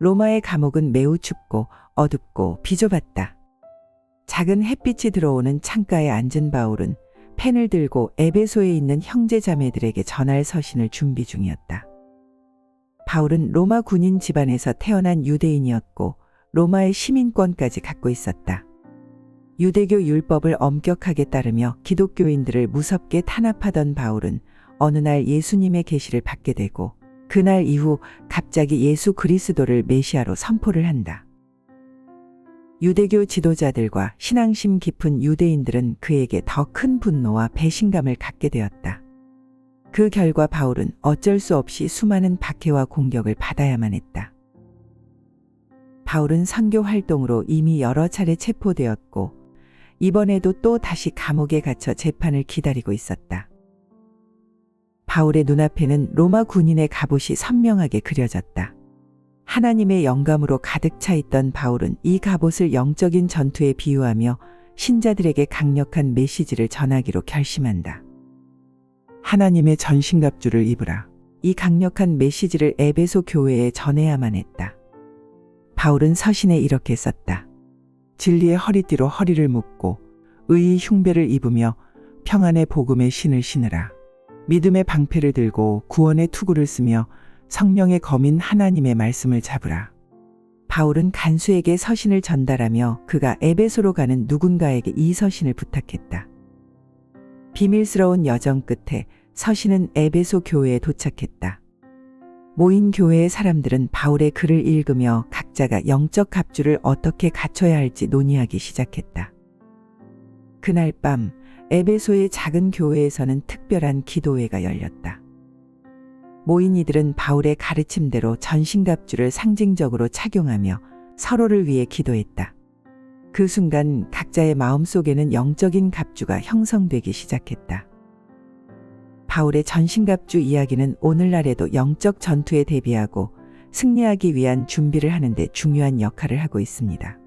로마의 감옥은 매우 춥고 어둡고 비좁았다. 작은 햇빛이 들어오는 창가에 앉은 바울은 펜을 들고 에베소에 있는 형제 자매들에게 전할 서신을 준비 중이었다. 바울은 로마 군인 집안에서 태어난 유대인이었고 로마의 시민권까지 갖고 있었다. 유대교 율법을 엄격하게 따르며 기독교인들을 무섭게 탄압하던 바울은 어느 날 예수님의 계시를 받게 되고 그날 이후 갑자기 예수 그리스도를 메시아로 선포를 한다. 유대교 지도자들과 신앙심 깊은 유대인들은 그에게 더 큰 분노와 배신감을 갖게 되었다. 그 결과 바울은 어쩔 수 없이 수많은 박해와 공격을 받아야만 했다. 바울은 선교 활동으로 이미 여러 차례 체포되었고 이번에도 또 다시 감옥에 갇혀 재판을 기다리고 있었다. 바울의 눈앞에는 로마 군인의 갑옷이 선명하게 그려졌다. 하나님의 영감으로 가득 차 있던 바울은 이 갑옷을 영적인 전투에 비유하며 신자들에게 강력한 메시지를 전하기로 결심한다. 하나님의 전신갑주를 입으라. 이 강력한 메시지를 에베소 교회에 전해야만 했다. 바울은 서신에 이렇게 썼다. 진리의 허리띠로 허리를 묶고 의의 흉배를 입으며 평안의 복음의 신을 신으라. 믿음의 방패를 들고 구원의 투구를 쓰며 성령의 검인 하나님의 말씀을 잡으라. 바울은 간수에게 서신을 전달하며 그가 에베소로 가는 누군가에게 이 서신을 부탁했다. 비밀스러운 여정 끝에 서신은 에베소 교회에 도착했다. 모인 교회의 사람들은 바울의 글을 읽으며 각자가 영적 갑주를 어떻게 갖춰야 할지 논의하기 시작했다. 그날 밤 에베소의 작은 교회에서는 특별한 기도회가 열렸다. 모인 이들은 바울의 가르침대로 전신갑주를 상징적으로 착용하며 서로를 위해 기도했다. 그 순간 각자의 마음 속에는 영적인 갑주가 형성되기 시작했다. 바울의 전신갑주 이야기는 오늘날에도 영적 전투에 대비하고 승리하기 위한 준비를 하는데 중요한 역할을 하고 있습니다.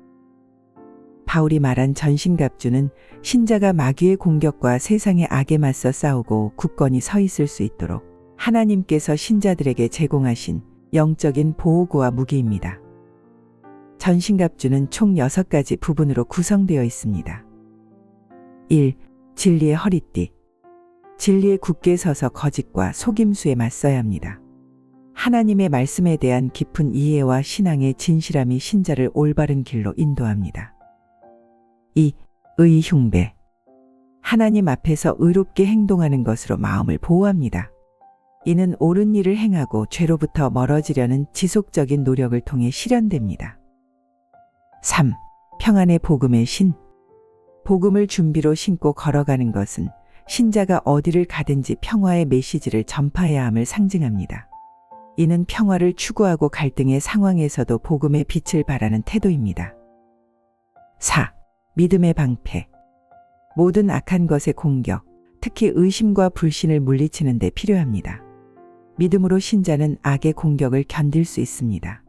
바울이 말한 전신갑주는 신자가 마귀의 공격과 세상의 악에 맞서 싸우고 굳건히 서 있을 수 있도록 하나님께서 신자들에게 제공하신 영적인 보호구와 무기입니다. 전신갑주는 총 6가지 부분으로 구성되어 있습니다. 1. 진리의 허리띠. 진리에 굳게 서서 거짓과 속임수에 맞서야 합니다. 하나님의 말씀에 대한 깊은 이해와 신앙의 진실함이 신자를 올바른 길로 인도합니다. 2. 의 흉배. 하나님 앞에서 의롭게 행동하는 것으로 마음을 보호합니다. 이는 옳은 일을 행하고 죄로부터 멀어지려는 지속적인 노력을 통해 실현됩니다. 3. 평안의 복음의 신. 복음을 준비로 신고 걸어가는 것은 신자가 어디를 가든지 평화의 메시지를 전파해야 함을 상징합니다. 이는 평화를 추구하고 갈등의 상황에서도 복음의 빛을 발하는 태도입니다. 4. 믿음의 방패. 모든 악한 것의 공격, 특히 의심과 불신을 물리치는 데 필요합니다. 믿음으로 신자는 악의 공격을 견딜 수 있습니다.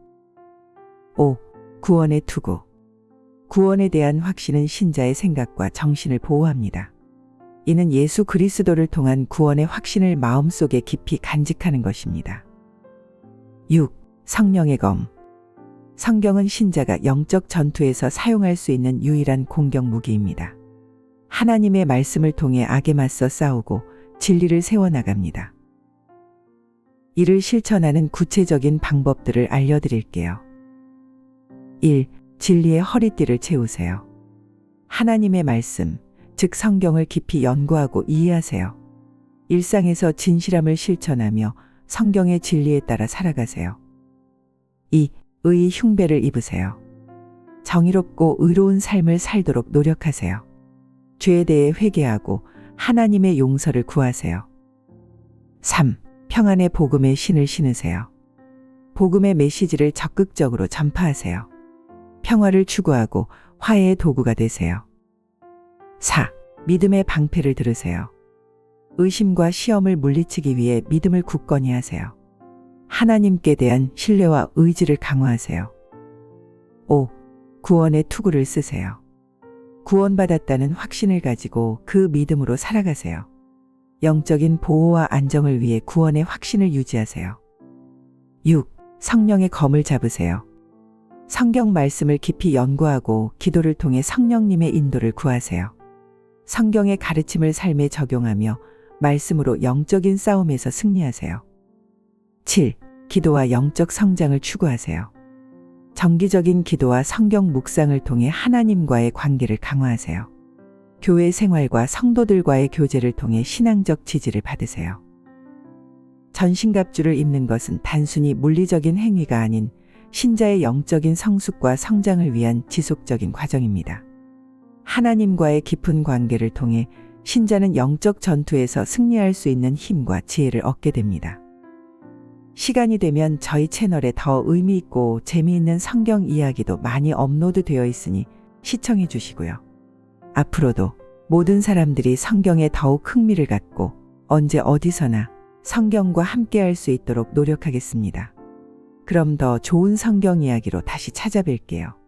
5. 구원의 투구. 구원에 대한 확신은 신자의 생각과 정신을 보호합니다. 이는 예수 그리스도를 통한 구원의 확신을 마음속에 깊이 간직하는 것입니다. 6. 성령의 검. 성경은 신자가 영적 전투에서 사용할 수 있는 유일한 공격 무기입니다. 하나님의 말씀을 통해 악에 맞서 싸우고 진리를 세워나갑니다. 이를 실천하는 구체적인 방법들을 알려드릴게요. 1. 진리의 허리띠를 채우세요. 하나님의 말씀, 즉 성경을 깊이 연구하고 이해하세요. 일상에서 진실함을 실천하며 성경의 진리에 따라 살아가세요. 2. 의의 흉배를 입으세요. 정의롭고 의로운 삶을 살도록 노력하세요. 죄에 대해 회개하고 하나님의 용서를 구하세요. 3. 평안의 복음의 신을 신으세요. 복음의 메시지를 적극적으로 전파하세요. 평화를 추구하고 화해의 도구가 되세요. 4. 믿음의 방패를 들으세요. 의심과 시험을 물리치기 위해 믿음을 굳건히 하세요. 하나님께 대한 신뢰와 의지를 강화하세요. 5. 구원의 투구를 쓰세요. 구원받았다는 확신을 가지고 그 믿음으로 살아가세요. 영적인 보호와 안정을 위해 구원의 확신을 유지하세요. 6. 성령의 검을 잡으세요. 성경 말씀을 깊이 연구하고 기도를 통해 성령님의 인도를 구하세요. 성경의 가르침을 삶에 적용하며 말씀으로 영적인 싸움에서 승리하세요. 7. 기도와 영적 성장을 추구하세요. 정기적인 기도와 성경 묵상을 통해 하나님과의 관계를 강화하세요. 교회 생활과 성도들과의 교제를 통해 신앙적 지지를 받으세요. 전신갑주를 입는 것은 단순히 물리적인 행위가 아닌 신자의 영적인 성숙과 성장을 위한 지속적인 과정입니다. 하나님과의 깊은 관계를 통해 신자는 영적 전투에서 승리할 수 있는 힘과 지혜를 얻게 됩니다. 시간이 되면 저희 채널에 더 의미 있고 재미있는 성경 이야기도 많이 업로드 되어 있으니 시청해 주시고요. 앞으로도 모든 사람들이 성경에 더욱 흥미를 갖고 언제 어디서나 성경과 함께 할 수 있도록 노력하겠습니다. 그럼 더 좋은 성경 이야기로 다시 찾아뵐게요.